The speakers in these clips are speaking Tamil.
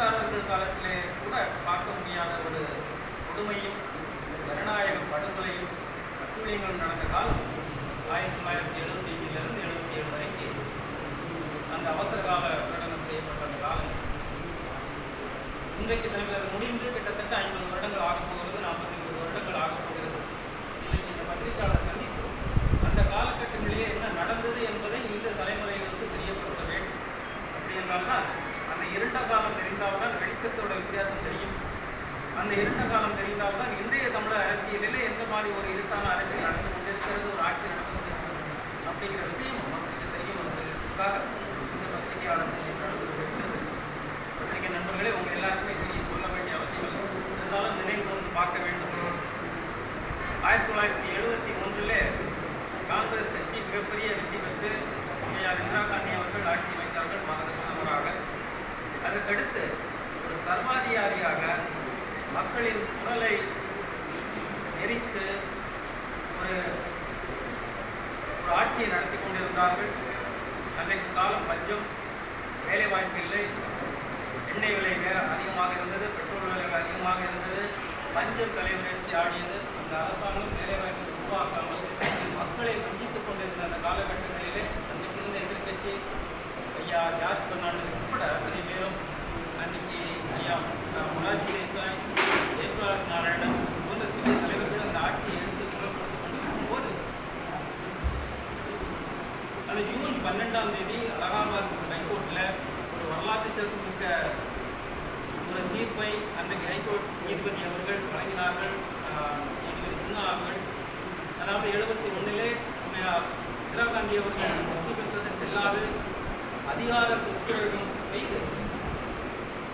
பிரிட்டிஷ்காரர்கள் காலத்திலே கூட பார்க்க முடியாத ஒரு கொடுமையும் ஜனநாயக படுகொலையும் அட்டூழியங்களும் நடந்த காலம் ஆயிரத்தி தொள்ளாயிரத்தி எழுபத்தி அஞ்சிலிருந்து எழுபத்தி ஏழு வரைக்கும் அந்த அவசர கால பிரகடனம் செய்யப்பட்ட அந்த காலம். இன்றைக்கு தலைவர் முடிந்து கிட்டத்தட்ட ஐம்பது வருடங்கள் ஆகும்போது போகிறது நாற்பத்தி ஐந்து வருடங்கள் ஆகப் போகிறது இன்னைக்கு இந்த பத்திரிகையாளர் சந்திப்பு அந்த காலகட்டங்களிலே என்ன நடந்தது என்பதை இந்த தலைமுறைகளுக்கு தெரியப்படுத்த வேண்டும் அப்படி என்றால்தான் அந்த இருண்ட காலம் தெரிந்தால்தான் வெளிச்சத்தோட வித்தியாசம் தெரியும் அந்த இருண்ட காலம் தெரிந்தால்தான் இன்றைய தமிழக அரசியலிலே எந்த மாதிரி ஒரு இருட்டான அரசியல் நடந்து கொண்டிருக்கிறது ஒரு ஆட்சி நடந்து கொண்டிருக்கிறது அப்படிங்கிற விஷயம் மக்களுக்கு தெரியும் என்பதற்காக இந்த பத்திரிகையாளர் பத்திரிகை நண்பர்களே உங்கள் எல்லாருக்குமே தெரிய சொல்ல வேண்டிய அவசியம் இருந்தாலும் நினைவு வந்து பார்க்க வேண்டும். ஆயிரத்தி தொள்ளாயிரத்தி எழுபத்தி ஒன்றில் காங்கிரஸ் கட்சி மிகப்பெரிய வெற்றி பெற்று அம்மையார் இந்திரா காந்தி அவர்கள் ஆட்சி அமைத்தார்கள் மாநில பிரதமராக அதற்கடுத்து ஒரு சர்வாதிகாரியாக மக்களின் குரலை எரித்து ஒரு ஒரு ஆட்சியை நடத்தி கொண்டிருந்தார்கள். அன்றைக்கு காலம் பஞ்சம் வேலைவாய்ப்பு இல்லை. எண்ணெய் விலை வேற அதிகமாக இருந்தது பெட்ரோல் விலைகள் அதிகமாக இருந்தது. பஞ்சம் தலைமுறைக்கு ஆடியது அந்த அரசாங்கம் வேலைவாய்ப்பை உருவாக்காமல் மக்களை வஞ்சித்துக் கொண்டிருந்த அந்த காலகட்டங்களிலே அன்றைக்கு இருந்த எதிர்க்கட்சி ஐயா ஜார்ஜ் பெர்னாண்டஸ் உட்பட அத்தனை பேரும் அன்றைக்கு ஐயா முலாஜி தேசாய் ஜெயபிரகாஷ் நாராயணன் போன்ற பெரிய தலைவர்கள் அந்த ஆட்சியை எடுத்து குரல்படுத்திக் கொண்டிருக்கும் போது அந்த ஜூன் பன்னெண்டாம் தேதி அலகாபாத் ஹைகோர்ட்டில் ஒரு வரலாற்று சிறப்புமிக்க ஒரு தீர்ப்பை அன்றைக்கு ஹைகோர்ட் நீதிபதி அவர்கள் வழங்கினார்கள். நீதிபதி சின்ன அவர்கள் அதாவது எழுபத்தி ஒன்றிலே இந்திரா காந்தி அவர்கள் வெற்றி பெற்றது செல்லாது அதிகார துஷ்பிரயோகம் செய்து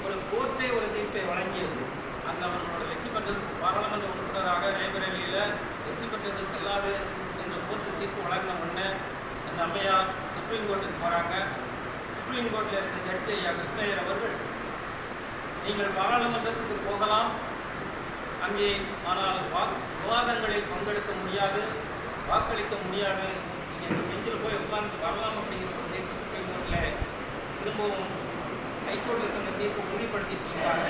ஒரு கோர்ட்டை ஒரு தீர்ப்பை வழங்கியது அந்த அவர்களோட வெற்றி பெற்றது பாராளுமன்ற உறுப்பினராக ரேபரேலியில் வெற்றி பெற்றது செல்லாது என்ற கோர்ட்டு தீர்ப்பு வழங்கின உடனே அந்த அம்மையார் சுப்ரீம் கோர்ட்டுக்கு போகிறாங்க சுப்ரீம் கோர்ட்டில் இருந்த ஜட்ஜ் ஐயா கிருஷ்ணயர் அவர்கள் நீங்கள் பாராளுமன்றத்துக்கு போகலாம். அங்கே ஆனால் வா விவாதங்களில் பங்கெடுக்க முடியாது. வாக்களிக்க முடியாது. நீங்கள் நெஞ்சில் போய் உட்கார்ந்து வரலாம் அப்படிங்கிற ஒரு தீர்ப்பு சுப்ரீம் கோர்ட்டில் திரும்பவும் ஹைகோர்ட்டில் சொன்ன தீர்ப்பு உறுதிப்படுத்தி சொல்லிட்டாங்க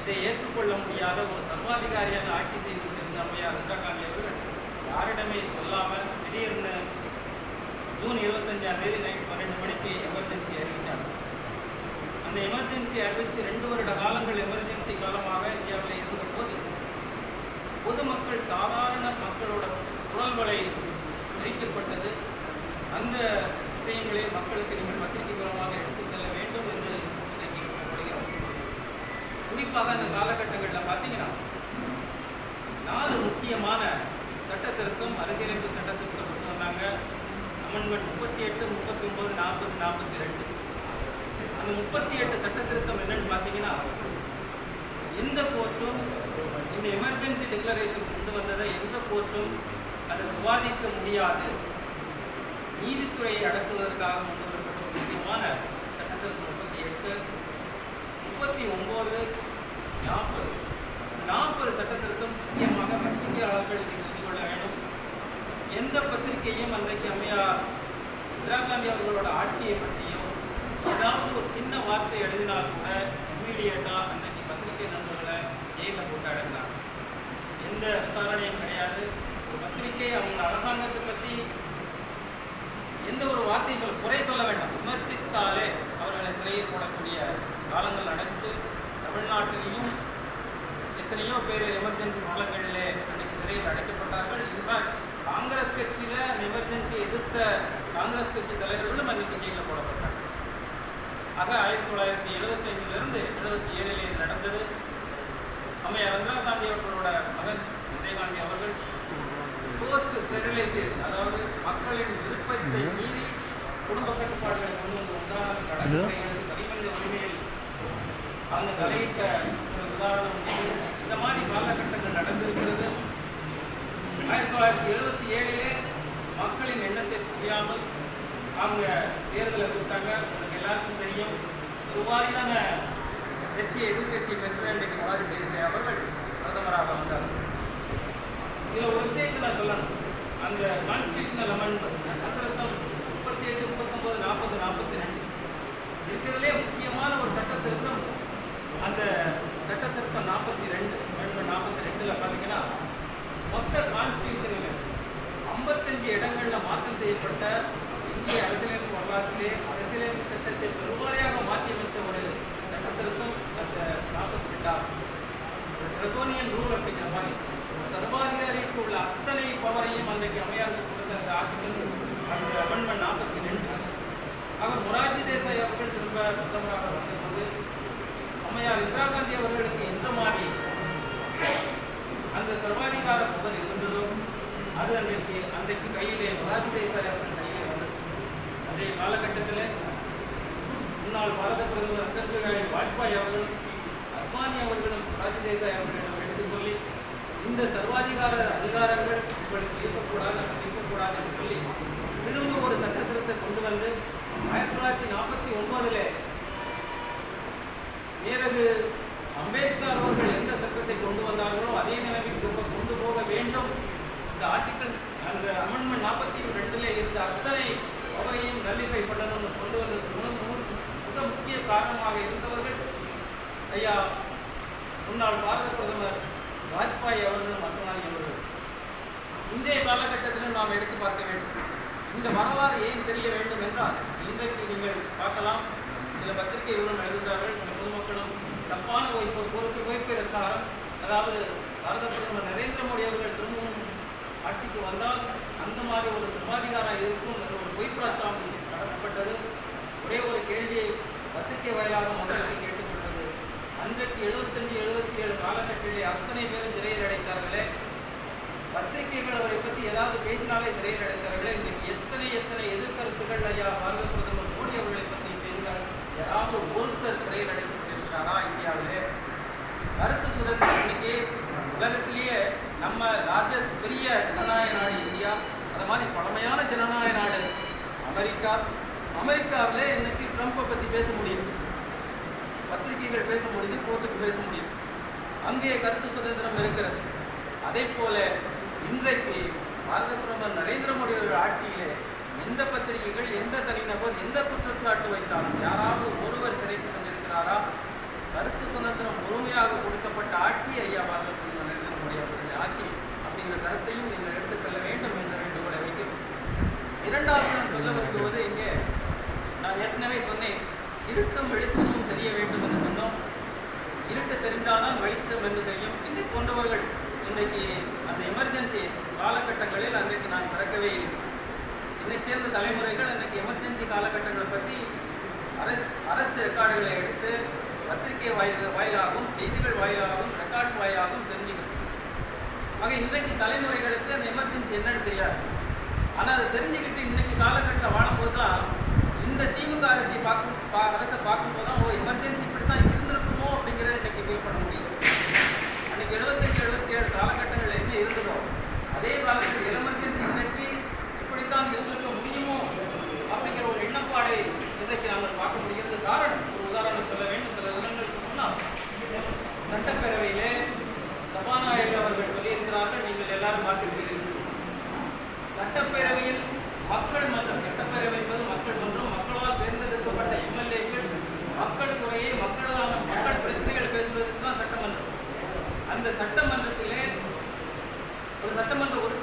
இதை ஏற்றுக்கொள்ள முடியாத ஒரு சர்வாதிகாரியான ஆட்சி செய்து கொண்டிருந்த அம்மையார் இந்திரா காந்தி அவர்கள் யாரிடமே சொல்லாமல் திடீர்னு ஜூன் இருபத்தஞ்சாம் தேதி நைட் பன்னெண்டு மணிக்கு எமர்ஜென்சி அறிவித்தார். அந்த எமர்ஜென்சி அறிவித்து ரெண்டு வருட காலங்கள் எமர்ஜென்சி காலமாக இந்தியாவில் இருந்த போது பொதுமக்கள் சாதாரண மக்களோட குரல்களை நெரிக்கப்பட்டது அந்த விஷயங்களை மக்களுக்கு நீங்கள் பத்திரிகை மூலமாக எடுத்துச் செல்ல வேண்டும் என்று இன்னைக்கு குறிப்பாக அந்த காலகட்டங்களில் பார்த்தீங்கன்னா நாலு முக்கியமான சட்ட திருத்தம் அரசியலமைப்பு சட்ட திருத்தம் கொண்டு வந்தாங்க. அமெண்ட்மெண்ட் முப்பத்தி எட்டு முப்பத்தி ஒன்பது நாற்பது நாற்பத்தி ரெண்டு. அந்த முப்பத்தி எட்டு சட்ட திருத்தம் என்னன்னு பார்த்தீங்கன்னா எந்த கோர்ட்டும் இந்த எமர்ஜென்சி டிக்ளரேஷன் கொண்டு வந்ததை எந்த கோர்ட்டும் அதை விவாதிக்க முடியாது. நீதித்துறையை அடக்குவதற்காக கொண்டு வரப்பட்ட முக்கியமான சட்டத்திருத்தம் முப்பத்தி எட்டு முப்பத்தி ஒம்பது நாற்பது. நாற்பது சட்டத்திற்கும் முக்கியமாக பத்திரிகையாளர்கள் எந்த பத்திரிகையும் அன்றைக்கு அம்மையார் இந்திரா காந்தி அவர்களோட ஆட்சியை பற்றியும் ஏதாவது ஒரு சின்ன வார்த்தை எழுதினால் கூட இம்மீடியட்டாக அன்றைக்கு பத்திரிகை நண்பர்களை ஜெயிலில் போட்டு அடைந்தாங்க. எந்த விசாரணையும் கிடையாது. ஒரு பத்திரிகை அவங்க அரசாங்கத்தை பத்தி எந்த ஒரு வார்த்தையும் சொல்ல குறை சொல்ல வேண்டாம். விமர்சித்தாலே அவர்களை சிறையில் போடக்கூடிய காலங்கள் நடந்து தமிழ்நாட்டிலையும் எத்தனையோ பேர் எமர்ஜென்சி காலங்களிலே அன்றைக்கு சிறையில் அடைக்கப்பட்டார்கள். இன்ஃபேக்ட் காங்கிரஸ் கட்சியில எமர்ஜென்சி எதிர்த்த காங்கிரஸ் கட்சி தலைவர்களும் அன்னைக்கு ஜெயிலில் போடப்பட்டார்கள் ஆக ஆயிரத்தி தொள்ளாயிரத்தி எழுபத்தைந்திலிருந்து எழுபத்தி ஏழிலே நடந்தது. அம்மையார் இந்திரா காந்தி அவர்களோட மகன் இந்திரா காந்தி அவர்கள் போஸ்ட் ஸ்டெரிலைசேஷன் அதாவது மக்களின் விருப்பத்தை மீறி குடும்ப கட்டுப்பாடுகளை கொண்டு வந்து உண்டான கடற்கரைகள் தனிமனித உரிமையில் அவங்க தலையிட்ட ஒரு உதாரணம். இந்த மாதிரி காலகட்டங்கள் நடந்திருக்கிறது. ஆயிரத்தி தொள்ளாயிரத்தி எழுபத்தி ஏழிலே மக்களின் எண்ணத்தை புரியாமல் அவங்க தேர்தலை கொடுத்தாங்க. உங்களுக்கு எல்லாருக்கும் தெரியும். துபாரியான வெற்றி எதிர்கட்சி பெற்ற இன்றைக்கு மொராஜி தேசாய் அவர்கள் பிரதமராக வந்தார். இதில் ஒரு விஷயத்தை நான் சொல்லணும். அந்த கான்ஸ்டியூஷனல் அமெண்ட்மெண்ட் சட்டத்திருத்தம் முப்பத்தி எட்டு முப்பத்தொம்பது நாற்பது நாற்பத்தி ரெண்டு இருக்கிறதுலே முக்கியமான ஒரு சட்டத்திருத்தம் அந்த சட்டத்தை திருத்தம் நாற்பத்தி ரெண்டு அமெண்ட்மெண்ட் நாற்பத்தி ரெண்டில் பார்த்தீங்கன்னா மொத்த கான்ஸ்டியூஷனில் ஐம்பத்தஞ்சு இடங்களில் மாற்றம் செய்யப்பட்ட இந்திய அரசியலமைப்பு வரலாற்றிலே அரசியலமைப்பு சட்டத்தை பெருவாரியாக மாற்றியமைத்த ஒரு சட்ட திருத்தம் அந்த நாற்பத்தி ரெண்டாகும் பிரதோனியன் ரூல் அப்படிங்கிற மாதிரி சர்வாதிகாரிக்கு உள்ள அத்தனை பவரையும் அன்றைக்கு அம்மையாருக்கு கொடுத்த அந்த ஆர்டிகல் அந்த அமெண்ட்மெண்ட் நாற்பத்தி ரெண்டு. அவர் மொராஜி தேசாய் அவர்கள் திரும்ப பிரதமராக வந்தபோது அம்மையார் இந்திரா காந்தி அவர்களுக்கு எந்த மாதிரி அந்த சர்வாதிகார பவர் இருந்ததோ அது அன்றைக்கு அன்றைக்கு கையிலே மொரார்ஜி தேசாய் அவர்கள் கையிலே வந்தது அன்றைய காலகட்டத்தில் முன்னாள் பாரத பிரதமர் அடல் வாஜ்பாய் அவர்களும் அத்வானி அவர்களும் ராஜ் தேசாய் அவர்களிடம் எடுத்து சொல்லி இந்த சர்வாதிகார அதிகாரங்கள் இப்படி இருக்கக்கூடாது நமக்கு இருக்கக்கூடாது என்று சொல்லி திரும்ப ஒரு சட்டத்திருத்தத்தை கொண்டு வந்து ஆயிரத்தி தொள்ளாயிரத்தி நாற்பத்தி ஒன்பதுல நேரது அம்பேத்கர் அவர்கள் எந்த சட்டத்தை கொண்டு வந்தார்களோ அதே நிலைமைக்கு திரும்ப கொண்டு போக வேண்டும் இந்த ஆர்டிக்கல் அந்த அமெண்ட்மெண்ட் நாற்பத்தி ரெண்டுல இருந்த அத்தனை அவரையும் நல்லிஃபை பண்ணணும்னு கொண்டு வந்ததுக்கு மிக மு- மிக முக்கிய காரணமாக இருந்தவர்கள் ஐயா முன்னாள் பாரத பிரதமர் வாஜ்பாய் அவர்களும் அத்வானி அவர்கள் இன்றைய காலகட்டத்திலும் நாம் எடுத்து பார்க்க வேண்டும். இந்த வரலாறு ஏன் தெரிய வேண்டும் என்றால் இன்றைக்கு நீங்கள் பார்க்கலாம் சில பத்திரிகைகளும் எழுதுகிறார்கள் நம்ம பொதுமக்களும் தப்பான ஒரு பொறுப்பு பொறுப்பு பிரச்சாரம் அதாவது பாரத பிரதமர் நரேந்திர மோடி அவர்கள் திரும்பவும் ஆட்சிக்கு வந்தால் அந்த மாதிரி ஒரு சர்வாதிகாரம் இருக்கும் என்ற ஒரு பொய் பிரச்சாரம் நடத்தப்பட்டது. ஒரே ஒரு கேள்வியை பத்திரிகை வாயிலாக மக்களுக்கு கேட்டுக்கொண்டது அன்றைக்கு எழுபத்தஞ்சு எழுபத்தி ஏழு காலகட்டத்திலே அத்தனை பேரும் சிறையில் அடைத்தார்களே பத்திரிகைகள் அவரை பற்றி ஏதாவது பேசினாலே சிறையில் அடைத்தார்களே இன்றைக்கு எத்தனை எத்தனை எதிர்கருத்துக்கள் ஐயா பாரத பிரதமர் மோடி அவர்களை பற்றி பேசினார்? யாராவது ஒருத்தர் சிறையில் அடைக்கப்பட்டிருக்கிறாரா இந்தியாவிலே? கருத்து சுதந்திரம் இன்னைக்கு உலகத்திலேயே நம்ம லார்ஜஸ்ட் பெரிய ஜனநாயக நாடு இந்தியா அது மாதிரி பழமையான ஜனநாயக நாடு அமெரிக்கா. அமெரிக்காவில் இன்னைக்கு ட்ரம்ப்பை பற்றி பேச முடியுது. பத்திரிகைகள் பேச முடியுது கோர்ட்டுக்கு பேச முடியுது. அங்கே கருத்து சுதந்திரம் இருக்கிறது. அதே போல இன்றைக்கு பாரத பிரதமர் நரேந்திர மோடி அவர்கள் ஆட்சியிலே எந்த பத்திரிகைகள் எந்த தனிநபர் எந்த குற்றச்சாட்டு வைத்தாலும் யாராவது ஒருவர் சிறைக்கு சென்றிருக்கிறாரா? கருத்து சுதந்திரம் முழுமையாக கொடுக்கப்பட்ட ஆட்சி ஐயா பாரத பிரதமர் நரேந்திர மோடி அவர்களுடைய ஆட்சி அப்படிங்கிற கருத்தையும் நீங்கள் எடுத்து செல்ல வேண்டும் என்ற வேண்டுகோளை வைக்கிறோம். இரண்டாவது நான் சொல்ல விரும்புவது இங்கே நான் ஏற்கனவே சொன்னேன் இருட்டும் வெளிச்சமும் தெரிய வேண்டும் என்று சொன்னோம். இருட்டு தெரிந்தால்தான் வெளிச்சம் என்று தெரியும். இன்னை போன்றவர்கள் இன்றைக்கு அந்த எமர்ஜென்சி காலகட்டங்களில் அன்றைக்கு நான் பிறக்கவே இல்லை. என்னை சேர்ந்த தலைமுறைகள் அன்றைக்கு எமர்ஜென்சி காலகட்டங்களை பற்றி அரசு அரசு ரெக்கார்டுகளை எடுத்து பத்திரிகை வாயில வாயிலாகவும் செய்திகள் வாயிலாகவும் ரெக்கார்ட்ஸ் வாயிலாகவும் தெரிஞ்சுக்கணும் ஆக இன்றைக்கு தலைமுறைகளுக்கு அந்த எமர்ஜென்சி என்னன்னு தெரியாது. ஆனால் அதை தெரிஞ்சுக்கிட்டு இன்னைக்கு காலகட்டத்தில் வாழும்போது தான் இந்த திமுக அரசை பார்க்கும் பா அரசை பார்க்கும்போது தான் ஓ எமர்ஜென்சி இப்படி தான் இருந்திருக்குமோ அப்படிங்கிறத இன்னைக்கு ஃபீல் பண்ண முடியும் அன்னைக்கு எழுபத்தஞ்சு எழுபத்தி காலகட்டங்கள் என்ன இருந்ததோ அதே காலத்தில் இளம சட்டமன்ற உறுப்பினர்கள்